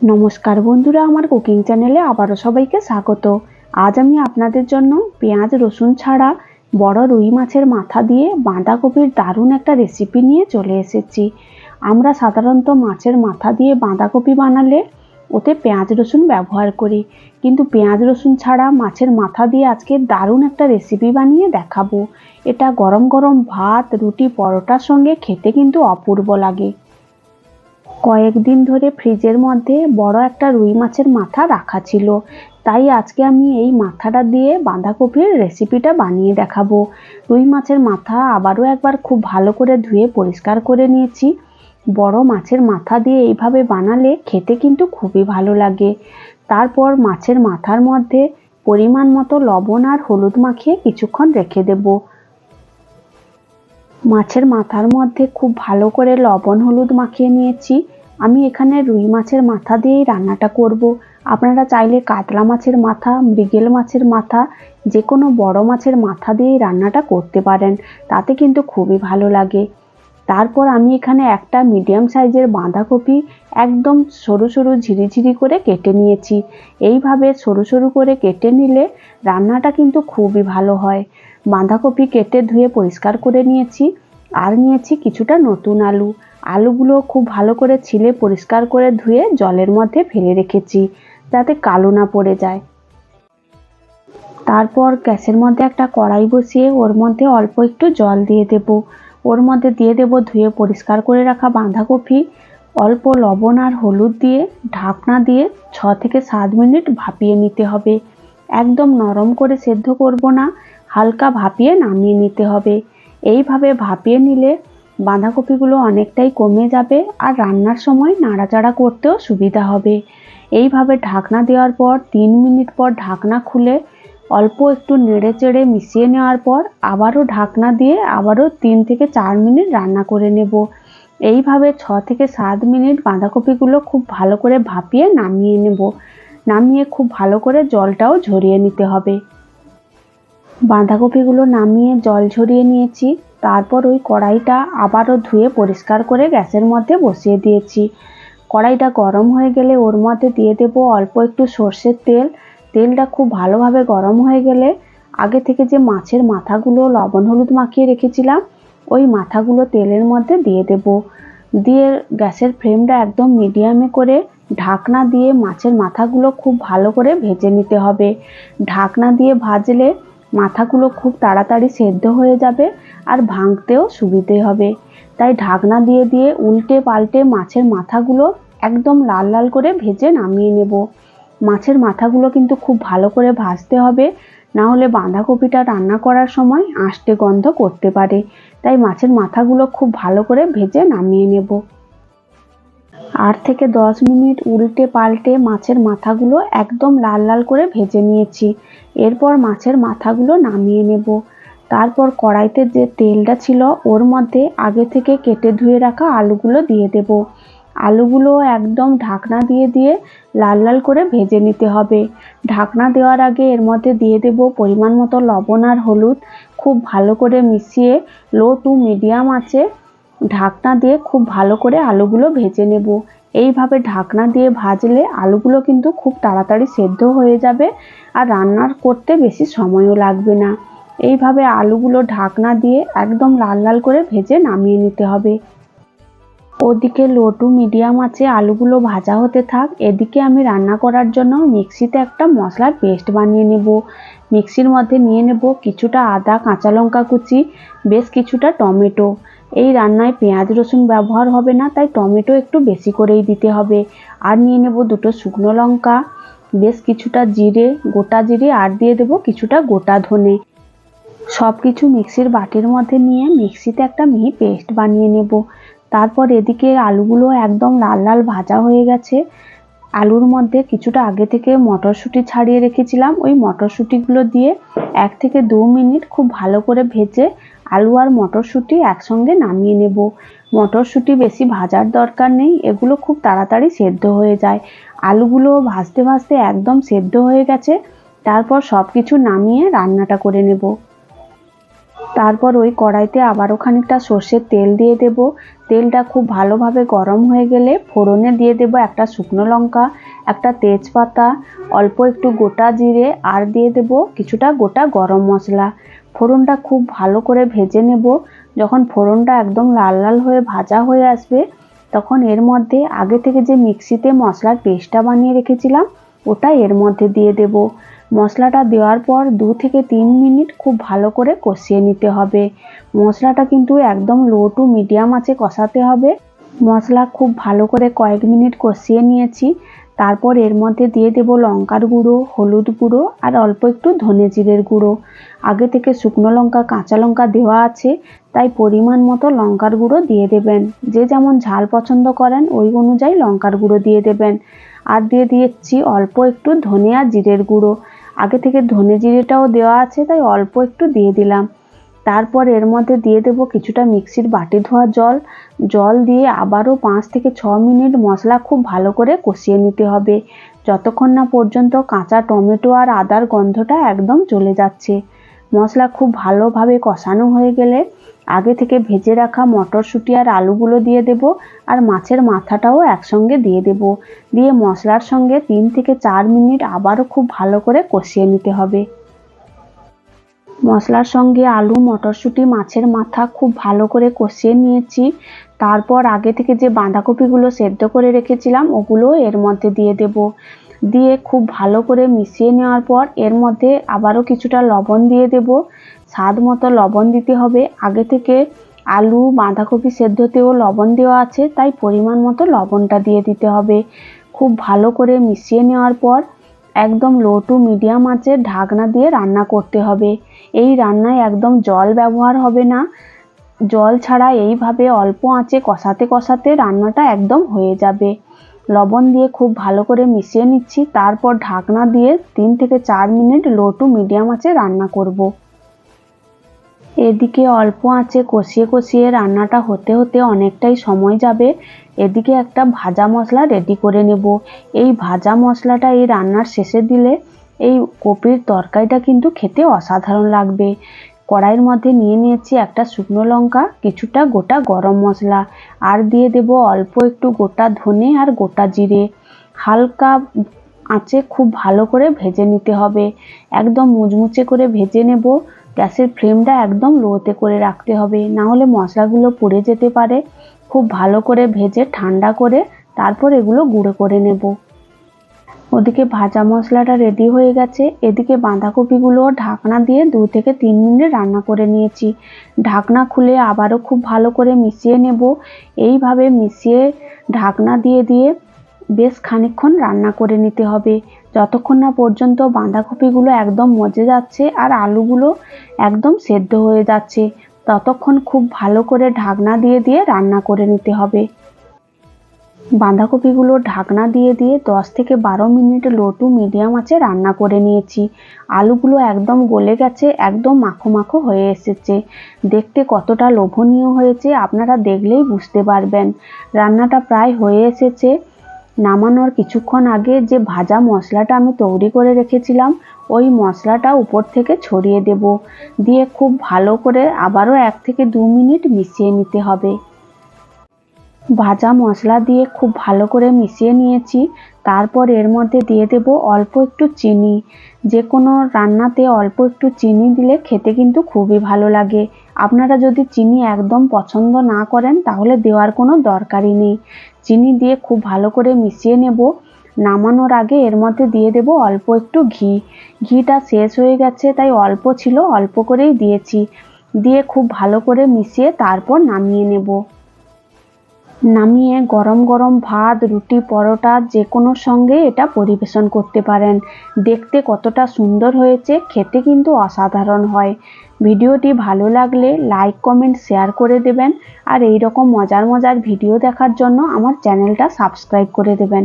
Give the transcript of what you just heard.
নমস্কার বন্ধুরা, আমার কুকিং চ্যানেলে আবারও সবাইকে স্বাগত। আজ আমি আপনাদের জন্য পেঁয়াজ, রসুন ছাড়া বড় রুই মাছের মাথা দিয়ে বাঁধাকপির দারুণ একটা রেসিপি নিয়ে চলে এসেছি। আমরা সাধারণত মাছের মাথা দিয়ে বাঁধাকপি বানালে ওতে পেঁয়াজ, রসুন ব্যবহার করি। কিন্তু পেঁয়াজ, রসুন ছাড়া মাছের মাথা দিয়ে আজকে দারুণ একটা রেসিপি বানিয়ে দেখাবো। এটা গরম গরম ভাত, রুটি, পরোটার সঙ্গে খেতে কিন্তু অপূর্ব লাগে। কয়েকদিন ধরে ফ্রিজের মধ্যে বড় একটা রুই মাছের মাথা রাখা ছিল। তাই আজকে আমি এই মাথাটা দিয়ে বাঁধাকপির রেসিপিটা বানিয়ে দেখাবো। রুই মাছের মাথা আবারও একবার খুব ভালো করে ধুয়ে পরিষ্কার করে নিয়েছি। বড় মাছের মাথা দিয়ে এইভাবে বানালে খেতে কিন্তু খুবই ভালো লাগে। তারপর মাছের মাথার মধ্যে পরিমাণ মতো লবণ আর হলুদ মাখিয়ে কিছুক্ষণ রেখে দেবো। মাছের মাথার মধ্যে খুব ভালো করে লবণ, হলুদ মাখিয়ে নিয়েছি। আমি এখানে রুই মাছের মাথা দিয়েই রান্নাটা করব। আপনারা চাইলে কাতলা মাছের মাথা, মৃগেল মাছের মাথা যে কোনো বড় মাছের মাথা দিয়েই রান্নাটা করতে পারেন। তাতে কিন্তু খুবই ভালো লাগে। তারপর আমি এখানে একটা মিডিয়াম সাইজের বাঁধাকপি একদম সরু সরু ঝিরিঝিরি করে কেটে নিয়েছি। এইভাবে সরু সরু করে কেটে নিলে রান্নাটা কিন্তু খুবই ভালো হয়। বাঁধাকপি কেটে ধুয়ে পরিষ্কার করে নিয়েছি। আর নিয়েছি কিছুটা নতুন আলু। আলুগুলো খুব ভালো করে ছিলে পরিষ্কার করে ধুয়ে জলের মধ্যে ফেলে রেখেছি, যাতে কালো না পড়ে যায়। তারপর গ্যাসের মধ্যে একটা কড়াই বসিয়ে ওর মধ্যে অল্প একটু জল দিয়ে দেব। ওর মধ্যে দিয়ে দেব ধুয়ে পরিষ্কার করে রাখা বাঁধাকপি। অল্প লবণ আর হলুদ দিয়ে ঢাকনা দিয়ে ছ থেকে সাত মিনিট ভাপিয়ে নিতে হবে। একদম নরম করে সেদ্ধ করব না। হালকা ভাপিয়ে নামিয়ে নিতে হবে। এইভাবে ভাপিয়ে নিলে বাঁধাকপিগুলো অনেকটাই কমে যাবে আর রান্নার সময় নাড়াচাড়া করতেও সুবিধা হবে। এইভাবে ঢাকনা দেওয়ার পর তিন মিনিট পর ঢাকনা খুলে অল্প একটু নেড়ে চেড়ে মিশিয়ে নেওয়ার পর আবারও ঢাকনা দিয়ে আবারও তিন থেকে চার মিনিট রান্না করে নেব। এইভাবে ছ থেকে সাত মিনিট বাঁধাকপিগুলো খুব ভালো করে ভাপিয়ে নামিয়ে নেব। নামিয়ে খুব ভালো করে জলটাও ঝরিয়ে নিতে হবে। বাঁধাকপিগুলো নামিয়ে জল ঝরিয়ে নিয়েছি। তারপর ওই কড়াইটা আবারও ধুয়ে পরিষ্কার করে গ্যাসের মধ্যে বসিয়ে দিয়েছি। কড়াইটা গরম হয়ে গেলে ওর মধ্যে দিয়ে দেব অল্প একটু সর্ষের তেল। তেলটা খুব ভালোভাবে গরম হয়ে গেলে আগে থেকে যে মাছের মাথাগুলো লবণ হলুদ মাখিয়ে রেখেছিলাম, ওই মাথাগুলো তেলের মধ্যে দিয়ে দেব। দিয়ে গ্যাসের ফ্লেমটা একদম মিডিয়ামে করে ঢাকনা দিয়ে মাছের মাথাগুলো খুব ভালো করে ভেজে নিতে হবে। ঢাকনা দিয়ে ভাজলে মাথাগুলো খুব তাড়াতাড়ি সেদ্ধ হয়ে যাবে আর ভাঙতেও সুবিধে হবে। তাই ঢাকনা দিয়ে দিয়ে উল্টে পাল্টে মাছের মাথাগুলো একদম লাল লাল করে ভেজে নামিয়ে নেব। মাছের মাথাগুলো কিন্তু খুব ভালো করে ভাজতে হবে, না হলে বাঁধাকপিটা রান্না করার সময় আষ্টে গন্ধ করতে পারে। তাই মাছের মাথাগুলো খুব ভালো করে ভেজে নামিয়ে নেব। আট থেকে দশ মিনিট উল্টে পাল্টে মাছের মাথাগুলো একদম লাল লাল করে ভেজে নিয়েছি। এরপর মাছের মাথাগুলো নামিয়ে নেব। তারপর কড়াইতে যে তেলটা ছিল, ওর মধ্যে আগে থেকে কেটে ধুয়ে রাখা আলুগুলো দিয়ে দেব। আলুগুলো একদম ঢাকনা দিয়ে দিয়ে লাল লাল করে ভেজে নিতে হবে। ঢাকনা দেওয়ার আগে এর মধ্যে দিয়ে দেব পরিমাণ মতো লবণ আর হলুদ। খুব ভালো করে মিশিয়ে লো টু মিডিয়াম আছে ঢাকনা দিয়ে খুব ভালো করে আলুগুলো ভেজে নেব। এইভাবে ঢাকনা দিয়ে ভাজলে আলুগুলো কিন্তু খুব তাড়াতাড়ি সেদ্ধ হয়ে যাবে আর রান্নার করতে বেশি সময়ও লাগবে না। এইভাবে আলুগুলো ঢাকনা দিয়ে একদম লাল লাল করে ভেজে নামিয়ে নিতে হবে। ওদিকে লো টু মিডিয়াম আছে আলুগুলো ভাজা হতে থাক। এদিকে আমি রান্না করার জন্য মিক্সিতে একটা মশলার পেস্ট বানিয়ে নেব। মিক্সির মধ্যে নিয়ে নেব কিছুটা আদা, কাঁচা লঙ্কা কুচি, বেশ কিছুটা টমেটো। এই রান্নায় পেঁয়াজ রসুন ব্যবহার হবে না, তাই টমেটো একটু বেশি করেই দিতে হবে। আর নিয়ে নেব দুটো শুকনো লঙ্কা, বেশ কিছুটা জিরে, গোটা জিরে, আর দিয়ে দেব কিছুটা গোটা ধনে। সব কিছু মিক্সির বাটির মধ্যে নিয়ে মিক্সিতে একটা মিহি পেস্ট বানিয়ে নেব। তারপর এদিকে আলুগুলো একদম লাল লাল ভাজা হয়ে গেছে। আলুর মধ্যে কিছুটা আগে থেকে মটরশুঁটি ছাড়িয়ে রেখেছিলাম। ওই মটরশুঁটিগুলো দিয়ে এক থেকে দু মিনিট খুব ভালো করে ভেজে আলু আর মটরশুঁটি একসঙ্গে নামিয়ে নেব। মটরশুঁটি বেশি ভাজার দরকার নেই, এগুলো খুব তাড়াতাড়ি সেদ্ধ হয়ে যায়। আলুগুলো ভাজতে ভাজতে একদম সেদ্ধ হয়ে গেছে, তারপর সব কিছু নামিয়ে রান্নাটা করে নেব। তারপর ওই কড়াইতে আবারও খানিকটা সর্ষের তেল দিয়ে দেব। তেলটা খুব ভালোভাবে গরম হয়ে গেলে ফোড়নে দিয়ে দেব একটা শুকনো লঙ্কা একটা তেজপাতা, অল্প একটু গোটা জিরে আর দিয়ে দেব কিছুটা গোটা গরম মশলা। ফোড়নটা খুব ভালো করে ভেজে নেব। যখন ফোড়নটা একদম লাল লাল হয়ে ভাজা হয়ে আসবে, তখন এর মধ্যে আগে থেকে যে মিক্সিতে মশলার পেস্টটা বানিয়ে রেখেছিলাম, ওটা এর মধ্যে দিয়ে দেব। মশলাটা দেওয়ার পর দু থেকে তিন মিনিট খুব ভালো করে কষিয়ে নিতে হবে। মশলাটা কিন্তু একদম লো টু মিডিয়াম আছে কষাতে হবে। মশলা খুব ভালো করে কয়েক মিনিট কষিয়ে নিয়েছি। তারপর এর মধ্যে দিয়ে দেব লঙ্কার গুঁড়ো, হলুদ গুঁড়ো আর অল্প একটু ধনে জিরের গুঁড়ো। আগে থেকে শুকনো লঙ্কা, কাঁচা লঙ্কা দেওয়া আছে, তাই পরিমাণ মতো লঙ্কার গুঁড়ো দিয়ে দেবেন। যে যেমন ঝাল পছন্দ করেন, ওই অনুযায়ী লঙ্কার গুঁড়ো দিয়ে দেবেন। আর দিয়ে দিয়েছি অল্প একটু ধনে আর জিরের গুঁড়ো। আগে থেকে ধনে জিরেটাও দেওয়া আছে, তাই অল্প একটু দিয়ে দিলাম। তারপর এর মধ্যে দিয়ে দেব কিছুটা মিক্সির বাটি ধোয়া জল। জল দিয়ে আবারও পাঁচ থেকে ছ মিনিট মশলা খুব ভালো করে কষিয়ে নিতে হবে। যতক্ষণ না পর্যন্ত কাঁচা টমেটো আর আদার গন্ধটা একদম চলে যাচ্ছে। মশলা খুব ভালোভাবে কষানো হয়ে গেলে আগে থেকে ভেজে রাখা মটরশুঁটি আর আলুগুলো দিয়ে দেব আর মাছের মাথাটাও একসঙ্গে দিয়ে দেব। দিয়ে মশলার সঙ্গে তিন থেকে চার মিনিট আবারও খুব ভালো করে কষিয়ে নিতে হবে। মশলার সঙ্গে আলু, মটরশুঁটি, মাছের মাথা খুব ভালো করে কষিয়ে নিয়েছি। তারপর আগে থেকে যে বাঁধাকপিগুলো সেদ্ধ করে রেখেছিলাম, ওগুলো এর মধ্যে দিয়ে দেব। দিয়ে খুব ভালো করে মিশিয়ে নেওয়ার পর এর মধ্যে আবারও কিছুটা লবণ দিয়ে দেব। স্বাদ মতো লবণ দিতে হবে। আগে থেকে আলু, বাঁধাকপি সেদ্ধতেও লবণ দেওয়া আছে, তাই পরিমাণ মতো লবণটা দিয়ে দিতে হবে। খুব ভালো করে মিশিয়ে নেওয়ার পর একদম লো টু মিডিয়াম আঁচে ঢাকনা দিয়ে রান্না করতে হবে। এই রান্নায় একদম জল ব্যবহার হবে না। জল ছাড়া এইভাবে অল্প আঁচে কষাতে কষাতে রান্নাটা একদম হয়ে যাবে। লবণ দিয়ে খুব ভালো করে মিশিয়ে নিচ্ছি, তারপর ঢাকনা দিয়ে তিন থেকে চার মিনিট লো টু মিডিয়াম আঁচে রান্না করব। এদিকে অল্প আঁচে কষিয়ে কষিয়ে রান্নাটা হতে হতে অনেকটাই সময় যাবে, এদিকে একটা ভাজা মশলা রেডি করে নেব। এই ভাজা মশলাটা এই রান্নার শেষে দিলে এই কপির তরকারিটা কিন্তু খেতে অসাধারণ লাগবে। কড়াইয়ের মধ্যে নিয়ে নিয়েছি একটা শুকনো লঙ্কা, কিছুটা গোটা গরম মশলা, আর দিয়ে দেব অল্প একটু গোটা ধনে আর গোটা জিরে। হালকা আঁচে খুব ভালো করে ভেজে নিতে হবে। একদম মুচমুচে করে ভেজে নেব। গ্যাসের ফ্লেমটা একদম লোতে করে রাখতে হবে। না হলে মশলাগুলো পুড়ে যেতে পারে। খুব ভালো করে ভেজে ঠান্ডা করে তারপর এগুলো গুঁড়ো করে নেব। ওদিকে ভাজা মশলাটা রেডি হয়ে গেছে। এদিকে বাঁধাকপিগুলো ঢাকনা দিয়ে দু থেকে তিন মিনিট রান্না করে নিয়েছি। ঢাকনা খুলে আবারও খুব ভালো করে মিশিয়ে নেব। এইভাবে মিশিয়ে ঢাকনা দিয়ে দিয়ে বেশ খানিক্ষণ রান্না করে নিতে হবে। যতক্ষণ না পর্যন্ত বাঁধাকপিগুলো একদম মজে যাচ্ছে আর আলুগুলো একদম সেদ্ধ হয়ে যাচ্ছে, ততক্ষণ খুব ভালো করে ঢাকনা দিয়ে দিয়ে রান্না করে নিতে হবে। বাঁধাকপিগুলো ঢাকনা দিয়ে দিয়ে দশ থেকে বারো মিনিট লো টু মিডিয়াম আছে রান্না করে নিয়েছি। আলুগুলো একদম গলে গেছে, একদম মাখো মাখো হয়ে এসেছে। দেখতে কতটা লোভনীয় হয়েছে, আপনারা দেখলেই বুঝতে পারবেন। রান্নাটা প্রায় হয়ে এসেছে। নামানোর কিছুক্ষণ আগে যে ভাজা মশলাটা আমি তৈরি করে রেখেছিলাম, ওই মশলাটা উপর থেকে ছড়িয়ে দেব। দিয়ে খুব ভালো করে আবারও এক থেকে দু মিনিট মিশিয়ে নিতে হবে। ভাজা মশলা দিয়ে খুব ভালো করে মিশিয়ে নিয়েছি। তারপর এর মধ্যে দিয়ে দেব অল্প একটু চিনি। যে কোনো রান্নাতে অল্প একটু চিনি দিলে খেতে কিন্তু খুবই ভালো লাগে। আপনারা যদি চিনি একদম পছন্দ না করেন, তাহলে দেওয়ার কোনো দরকারই নেই। চিনি দিয়ে খুব ভালো করে মিশিয়ে নেব। নামানোর আগে এর মধ্যে দিয়ে দেব অল্প একটু ঘি। ঘিটা শেষ হয়ে গেছে, তাই অল্প ছিল, অল্প করেই দিয়েছি। দিয়ে খুব ভালো করে মিশিয়ে তারপর নামিয়ে নেব। নামিয়ে গরম গরম ভাত, রুটি, পরোটা যে কোনো সঙ্গে এটা পরিবেশন করতে পারেন। দেখতে কতটা সুন্দর হয়েছে, খেতে কিন্তু অসাধারণ হয়। ভিডিওটি ভালো লাগলে লাইক কমেন্ট শেয়ার করে দেবেন। আর এই রকম মজার মজার ভিডিও দেখার জন্য আমার চ্যানেলটা সাবস্ক্রাইব করে দেবেন।